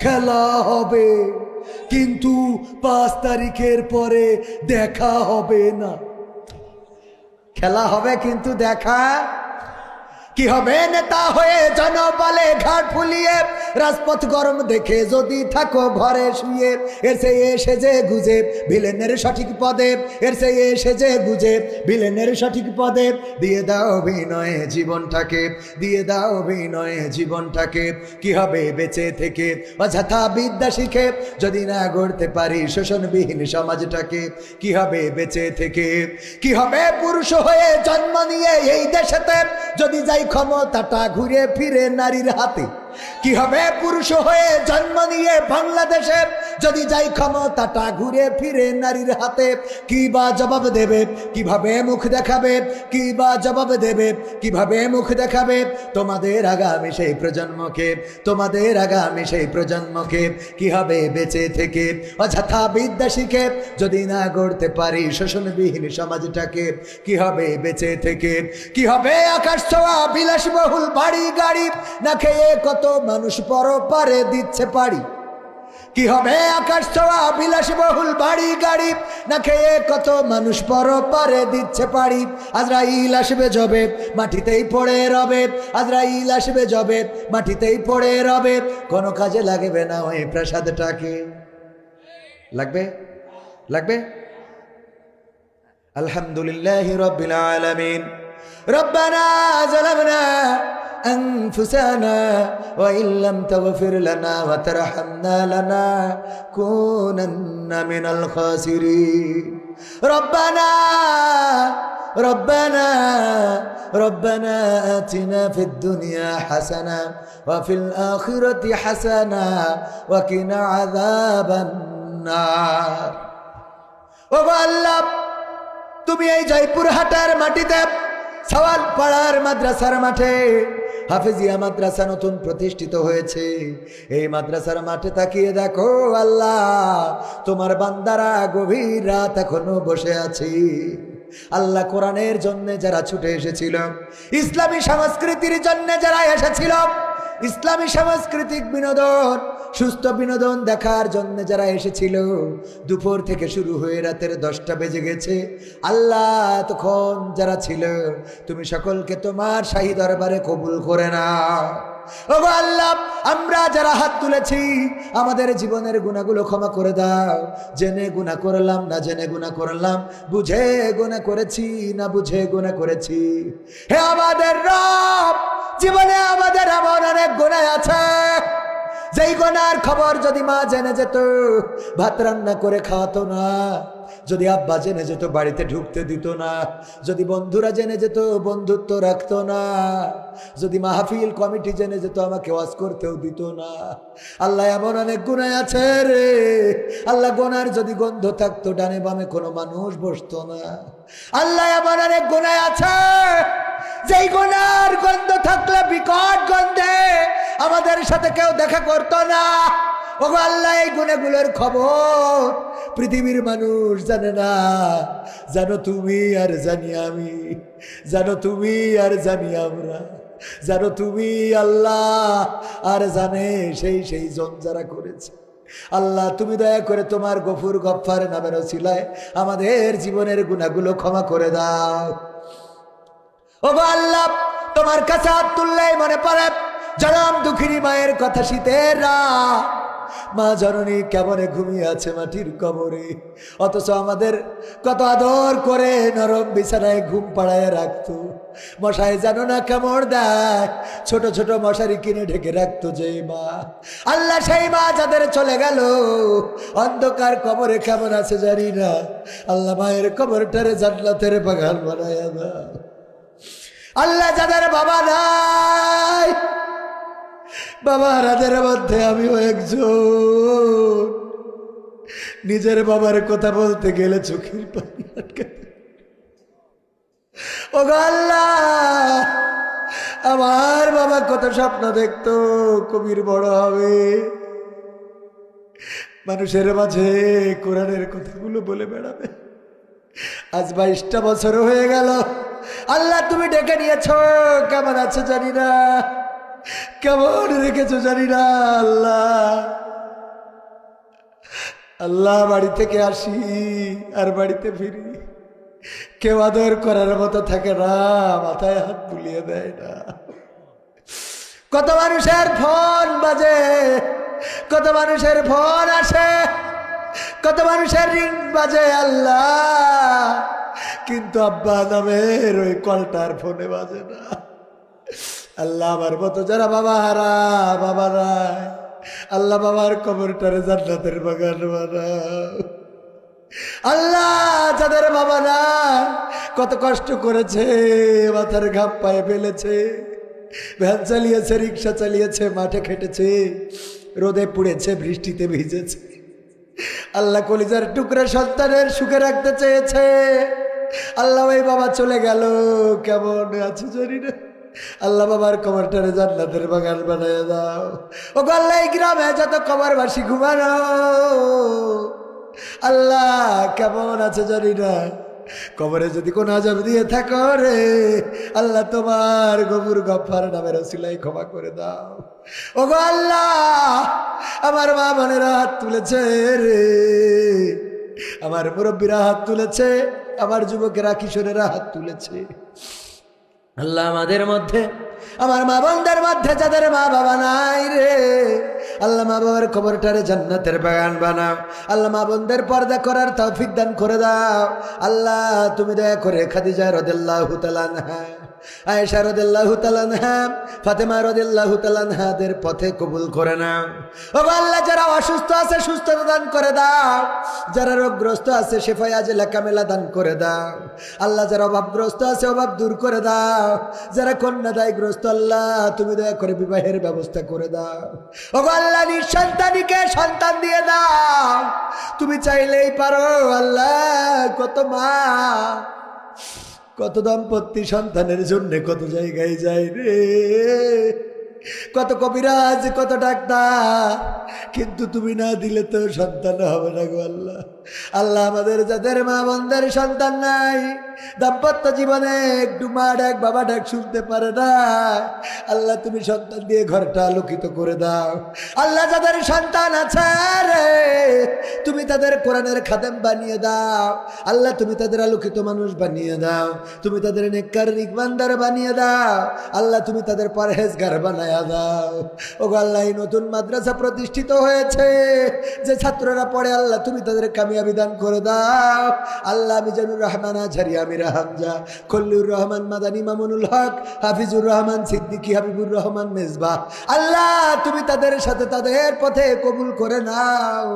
খেলা হবে কিন্তু পাঁচ তারিখের পরে দেখা হবে না। খেলা হবে কিন্তু দেখা কি হবে নেতা হয়ে জনবলে ঘাট ফুলিয়ে? রাজপথ গরম দেখে যদি থাকো ঘরে শুয়ে, এর সে এসে যে গুজে, ভিলেনের সঠিক পদে, এর সে এসে যে গুজে, ভিলেনের সঠিক পদে। দিয়ে দাও অভিনয়ে জীবনটাকে, দিয়ে দাও অভিনয়ে জীবনটাকে। কি হবে বেঁচে থেকে? অযথা বিদ্যা শিখে, যদি না গড়তে পারি শোষণবিহীন সমাজটাকে, কি হবে বেঁচে থেকে? কি হবে পুরুষ হয়ে জন্ম নিয়ে এই দেশেতে? যদি যাই ক্ষমতাটা ঘুরে ফিরে নারীর হাতে। কি হবে? পুরুষ হয়ে জন্ম নিয়ে বাংলাদেশে যদি যাই ক্ষমতাটা ঘুরে ফিরে নারীর হাতে, কি বা জবাব দেবে? কীভাবে মুখ দেখাবে? কি বা জবাব দেবে? কীভাবে মুখ দেখাবে? তোমাদের আগামী সেই প্রজন্মকে, তোমাদের আগামী সেই প্রজন্মকে কি হবে বেঁচে থেকে? অযথা বিদ্যা শিখে যদি না গড়তে পারি শোষণবিহীন সমাজটাকে, কি হবে বেঁচে থেকে? কি হবে আকাশ ছোঁয়া, বিলাসবহুল বাড়ি গাড়ি না খেয়ে কত মানুষ পর পারে দিচ্ছে পাড়ি? কি হবে আকাশ ছোয়া, বিলাস বহুল বাড়ি গাড়ি? না খেয়ে কত মানুষ পর পারে দিচ্ছে পাড়ি? আজরাইল আসবে জবে মাটিতেই পড়ে রবে। আজরা ইল আসবে জবে মাটিতেই পড়ে রবে। কোনো কাজে লাগবে না ওই প্রাসাদটাকে। লাগবে? লাগবে? আলহামদুলিল্লাহ রবিল আলমিন। রব্বানা জলাবনা أنفسنا وإن لم تغفر لنا وترحمنا لنكونن من الخاسرين ربنا ربنا ربنا آتنا في الدنيا حسنة وفي الآخرة حسنة وقنا عذاب النار وبالله তুমি এই জয়পুর হাটার মাটিতে সওয়াল পাড়ার মাদ্রাসার মাঠে হাফেজিয়া মাদ্রাসা নতুন প্রতিষ্ঠিত হয়েছে। এই মাদ্রাসার মাঠে তাকিয়ে দেখো, আল্লাহ, তোমার বান্দারা গভীর রাত এখনও বসে আছি। আল্লাহ কোরআনের জন্য যারা ছুটে এসেছিল, ইসলামী সংস্কৃতির জন্য যারা এসেছিল, ইসলামী সাংস্কৃতিক বিনোদন সুস্থ বিনোদন দেখার জন্য যারা এসেছিল, দুপুর থেকে শুরু হয়ে রাতের দশটা বেজে গেছে। আল্লাহ তখন যারা ছিল, তুমি সকলকে তোমার শাহী দরবারে কবুল করে না আল্লাহ, আমরা যারা হাত তুলেছি, আমাদের জীবনের গুণাগুলো ক্ষমা করে দাও। জেনে গুণা করলাম, না জেনে গুণা করলাম, বুঝে গুণা করেছি, না বুঝে গুণা করেছি। হে আমাদের রব, জীবনে আমাদের এমন অনেক গুণা আছে। যেই গনার খবর যদি মা জেনে যেত ভাত রান্না করে খাওয়াতো না। যদি আব্বা জেনে যেত বাড়িতে ঢুকতে দিত না, যদি বন্ধুরা জেনে যেত বন্ধুত্ব রাখতো না, যদি মাহফিল কমিটি জেনে যেত আমাকে ওয়াজ করতেও দিত না। আল্লাহ এমন অনেক গুণায় আছে রে। আল্লাহ গোনার যদি গন্ধ থাকতো, ডানে বামে কোনো মানুষ বসতো না। আল্লাহ এমন অনেক গুণায় আছে। যেই গোনার গন্ধ থাকলে বিকট গন্ধে আমাদের সাথে কেউ দেখা করতো না। ওগো আল্লাহ, এই গুণাগুলোর খবর পৃথিবীর মানুষ জানে না। জানো তুমি আর জানি আমি, জানো তুমি আর জানি আমরা, জানো তুমি আল্লাহ আর জানে সেই সেই জন যারা করেছে। আল্লাহ, তুমি দয়া করে তোমার গফুর গফার নামের ছিলায় আমাদের জীবনের গুণাগুলো ক্ষমা করে দাও। ও আল্লাহ, তোমার কাছে হাত তুললেই মনে পড়ে, জনম দুঃখিনী মায়ের কথা শীতের রাত। মা জননী কেমনে ঘুমিয়ে আছে মাটির কবরে? অথচ আমাদের কত আদর করে নরম বিছানায় ঘুম পাড়ায় রাখতো। মশাই জানো না কেমন দেয় ছোট ছোট মশারি কিনে ঢেকে রাখতো যে মা। আল্লাহ সেই মা যাদের চলে গেল, অন্ধকার কবরে কেমন আছে জানি না। আল্লাহ মায়ের কবরটারে জান্নাতের বাগান বানায় আল্লাহ যাদের বাবা নাই বাবা রাজের মধ্যে আমিও একজন। নিজের বাবার কথা বলতে গেলে চোখের পানি ও আল্লাহ, আমার বাবা কত স্বপ্ন দেখতো, কবির বড় হবে। মানুষের মাঝে কোরআনের কথাগুলো বলে বেড়াবে। আজ বাইশটা বছর হয়ে গেল। আল্লাহ, তুমি ডেকে নিয়েছ, কেমন আছে জানি না। কেমন রেখেছো জানি না, আল্লাহ। আল্লাহ বাড়ি থেকে আসি আর বাড়িতে ফিরি। কেউ আদর করার মতো থাকে না, মাথায় হাত বুলিয়ে দেয় না। কত মানুষের ফোন বাজে, কত মানুষের ফোন আসে, কত মানুষের রিং বাজে, আল্লাহ। কিন্তু আব্বা নামের ওই কলটার ফোনে বাজে না। আল্লাহ আমার মতো যারা বাবা হারা বাবা রায় আল্লাহ বাবার কবরটারে জান্নাতের বাগান বানাও। আল্লাহ যাদের বাবা না, কত কষ্ট করেছে, মাথার ঘাম পায়ে ফেলেছে, ভ্যান চালিয়েছে, রিক্সা চালিয়েছে, মাঠে খেটেছে, রোদে পুড়েছে, বৃষ্টিতে ভিজেছে। আল্লাহ কলিজার টুকরা সন্তানের সুখে রাখতে চেয়েছে। আল্লাহ ওই বাবা চলে গেল, কেমন আছে জানি না। আল্লাহ বাবার কবরটারে জান্নাতের বাগান বানায় দাও। ও গল্লা এই গ্রামে যত কবরবাসী ঘুমানো, আল্লাহ কেমন আছে জানি না। কবরে যদি কোন আজব দিয়ে থাকো রে, আল্লাহ তোমার গবুর গফার নামের সিলাই ক্ষমা করে দাও। ও গো আল্লাহ, আমার মা বোনেরা হাত তুলেছে রে। আমার মুরব্বীরা হাত তুলেছে, আমার যুবকেরা, কিশোরেরা হাত তুলেছে। আল্লাহ আমাদের মধ্যে, আমার মা বোনদের মধ্যে যাদের মা বাবা নাই রে, আল্লাহ মা বাবার খবরটারে জান্নাতের বাগান বানাও। আল্লাহ মা বোনদের পর্দা করার তৌফিক দান করে দাও। আল্লাহ, তুমি দয়া করে খাদিজা রদেল্লাহু তালানহা আয়েশা রদেল্লাহু তালানহা ফাতেমা রদেল্লাহু তালানহাদের পথে কবুল করে না। ও আল্লাহ, যারা অসুস্থ আছে, সুস্থতা দান করে দাও। যারা রোগগ্রস্ত আছে শেফাই আজ লেখামেলা দান করে দাও। আল্লাহ, যারা অভাবগ্রস্ত আছে, অভাব দূর করে দাও। যারা কন্যাদায়গ্রস্ত, আল্লাহ, তুমি দয়া করে বিবাহের ব্যবস্থা করে দাও। ও আল্লাহ, নিঃসন্তানীকে সন্তান দিয়ে দাও। তুমি চাইলেই পারো, আল্লাহ, কত মা কত দাম্পত্য সন্তানের জন্য কত জায়গায় যায় রে? কত কবিরাজ, কত ডাক্তার। কিন্তু তুমি না দিলে তো সন্তান হবে না গো আল্লাহ। আল্লাহ আমাদের যাদের মা বোনদের সন্তান নাই, দাম্পত্য জীবনে একটু মা ডাক বাবা ডাক শুনতে পারে না। আল্লাহ তুমি সন্তান দিয়ে ঘরটা আলোকিত করে দাও। আল্লাহ যাদের সন্তান আছে রে, তুমি তাদের কোরআনের খাদেম বানিয়ে দাও। আল্লাহ তুমি তাদের আলোকিত মানুষ বানিয়ে দাও। তুমি তাদের নেককার নিকমানদার বানিয়ে দাও। আল্লাহ তুমি তাদের পরহেজগার বানায়া আল্লাহ নতুন মাদ্রাসা প্রতিষ্ঠিত হয়েছে। যে ছাত্ররা পড়ে, আল্লাহ, তুমি তাদের কামিয়াবি দান করে দাও। আল্লাহ মিজানুর রহমান আঝারি আমির হামজা। খল্লুর রহমান, মাদানী মামুনুল হক, হাফিজুর রহমান, সিদ্দিকী হাবিবুর রহমান মেজবা আল্লাহ, তুমি তাদের সাথে তাদের পথে কবুল করে নাও।